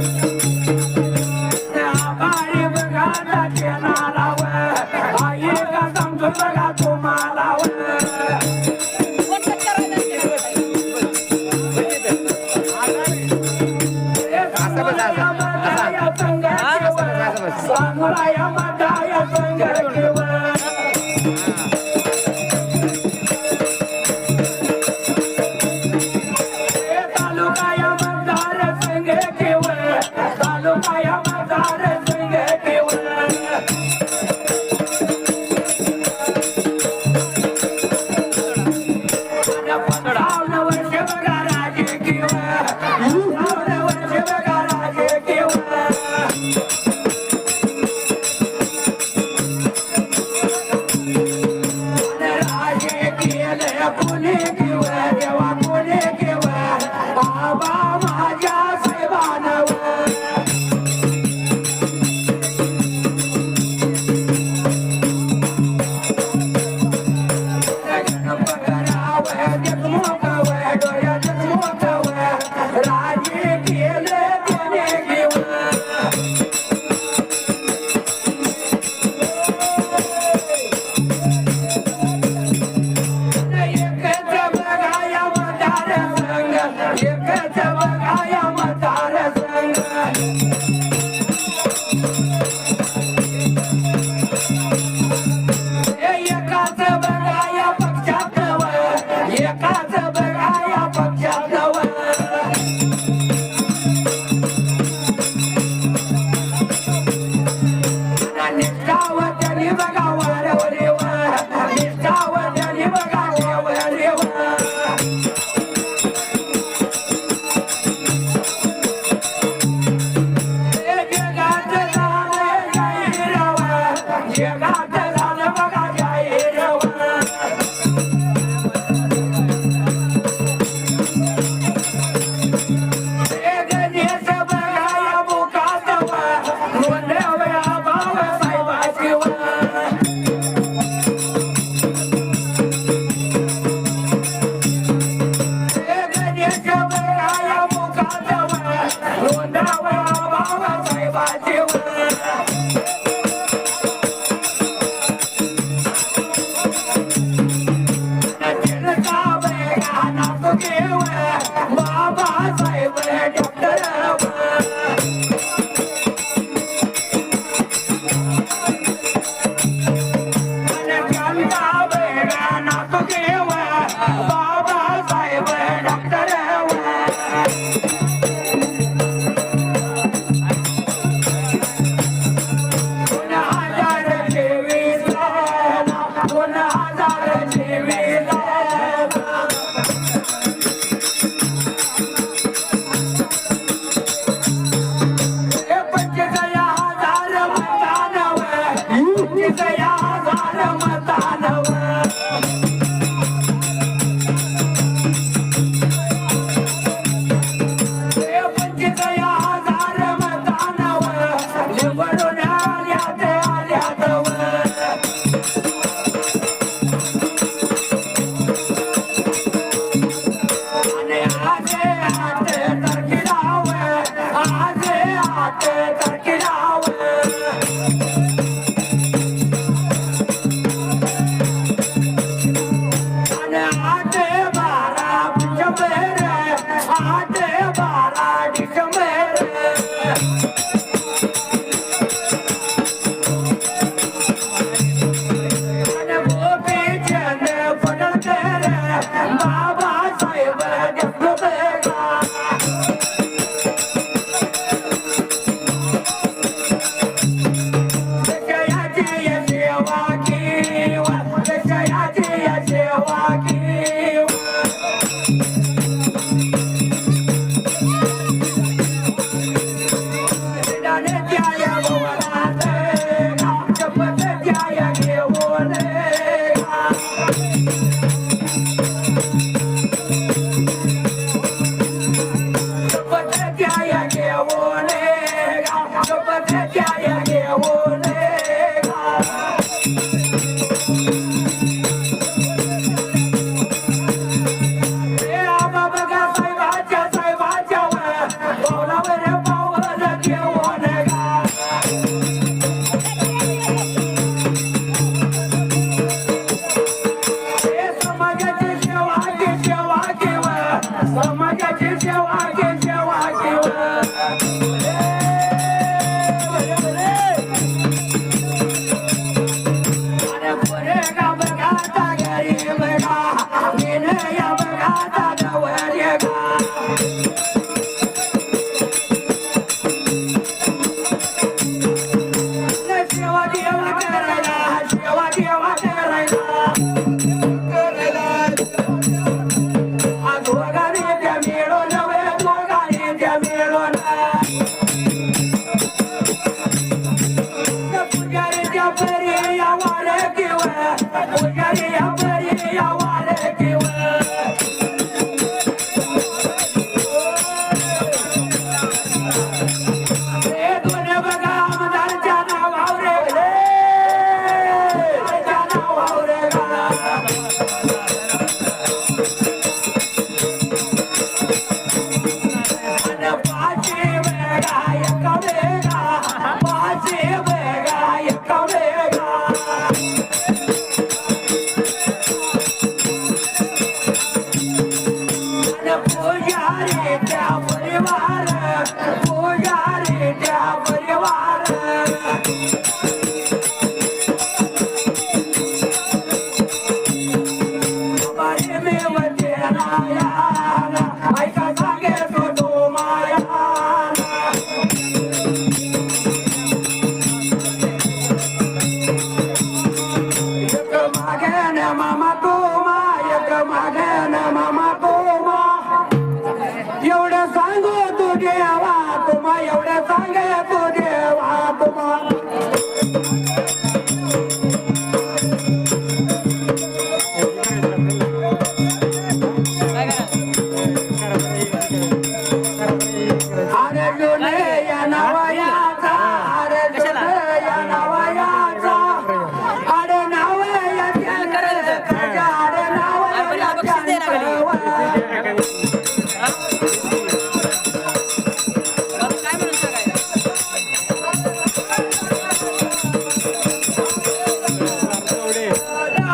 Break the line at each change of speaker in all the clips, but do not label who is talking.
thank you. get them all the way. 在同一天。போல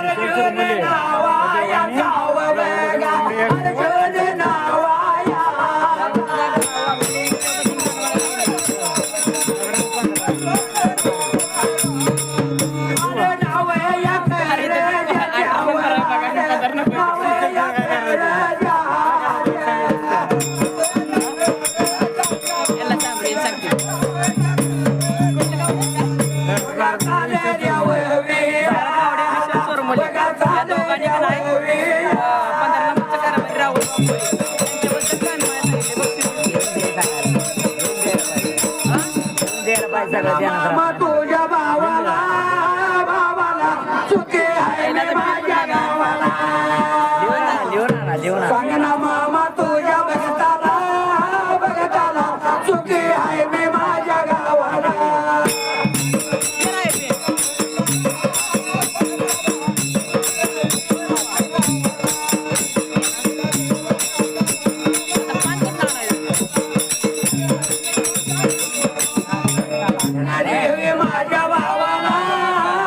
মিলে Saya. देवी माझ्या भावाला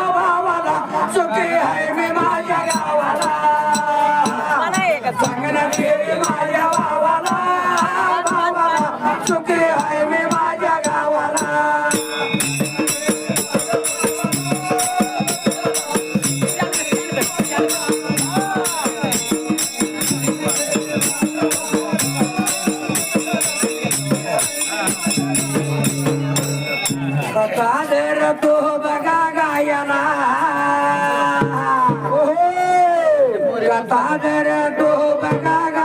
भावाला सुखी आहे मी माझ्या गावाला. सांगणार देवी माझ्या भावाला सुखी ಕತಾದರ ತೋಬಕಾಗ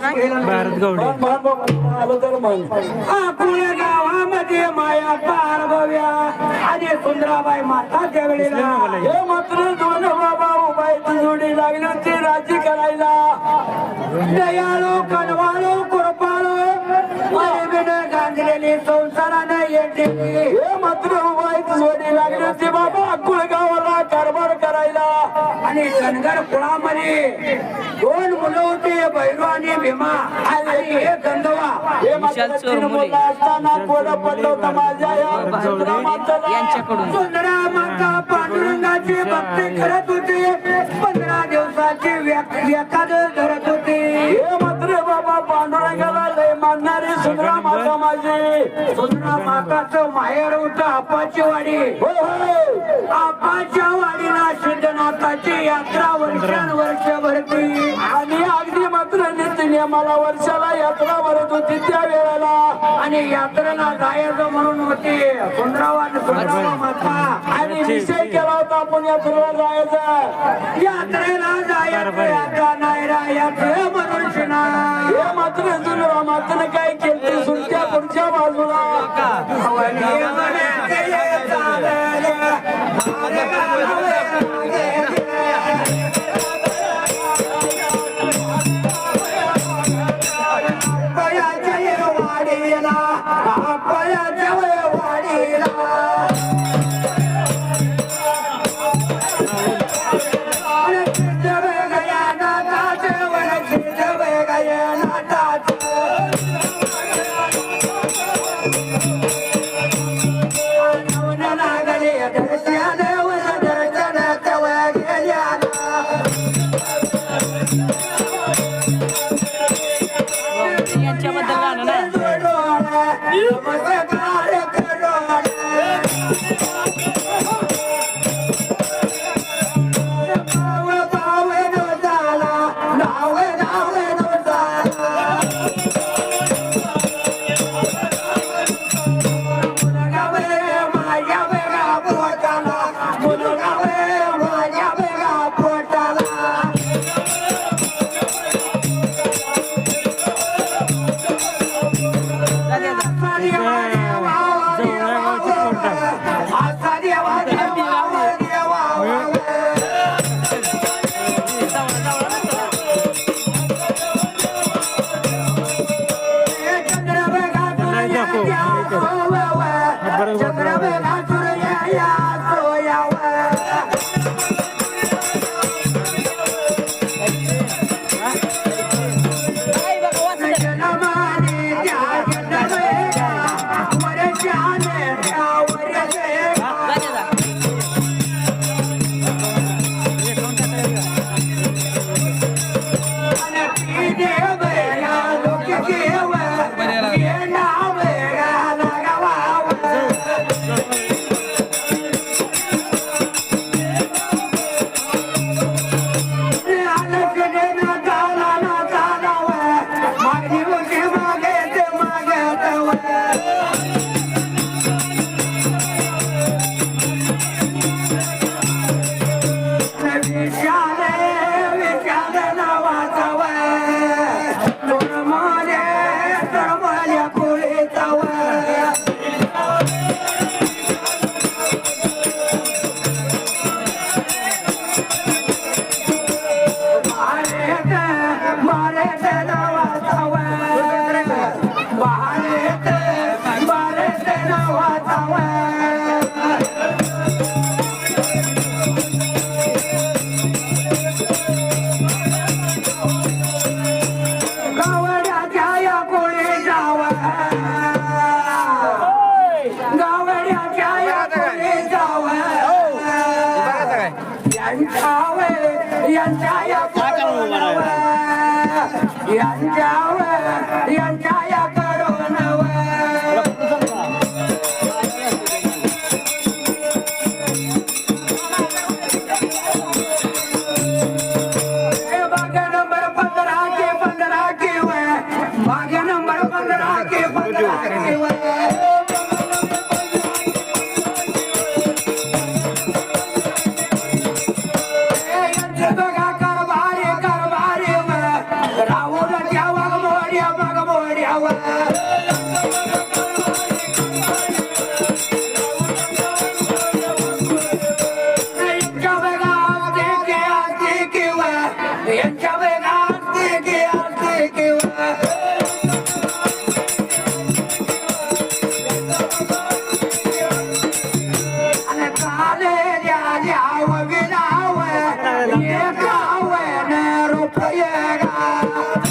काय?
भारत गवडे
आपल्या गावामध्ये माया पार्वव्या आणि सुंदराबाई माताच्या वेळेला. हे मात्र दोन बाबा उभायची जोडी होती राजी करायला. दयाळू हे मात्र जोडी लागली होती बाबा अकुळ गावाला कारभार करायला. आणि कणगर कुळामध्ये दोन मुलं होते भैरू आणि भीमा. आणि हे गंधवा हे. मुलं असताना पोरं पडलं होतं माझ्या सुंदरा.
यांच्याकडून.
माता पांडुरंगाची भक्ती करत होती. पंधरा दिवसाची एकादश धरत होती. सुंदरा माताचं माहेर होतं आपाची वाडी. हो हो आपाच्या वाडीला सिद्धनाथाची यात्रा वर्षानुवर्ष भरती. आणि अगदी मात्र नित्य नियमाला वर्षाला यात्रा भरत होती त्या वेळेला. आणि यात्रेला जायचं म्हणून होती. माता. आणि विषय केला होता आपण यात्रेला जायचं. यात्रेला जायचं यात्रा नाही म्हणून शिना. हे मात्र सुंदरा मात्र काय केलं सुलट्या पुढच्या बाजूला. हवनी चालले, Yeah. यांच्या यांच्यावर यांच्यावर.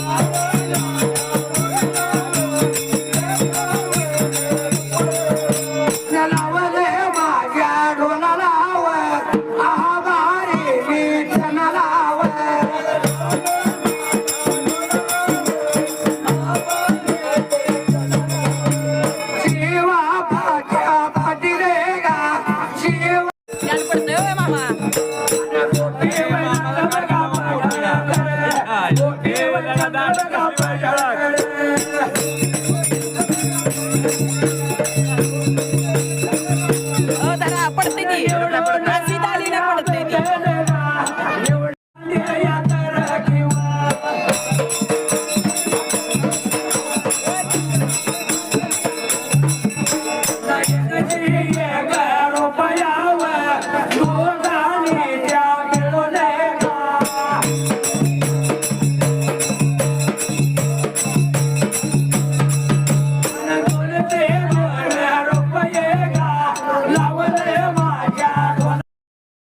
Bye.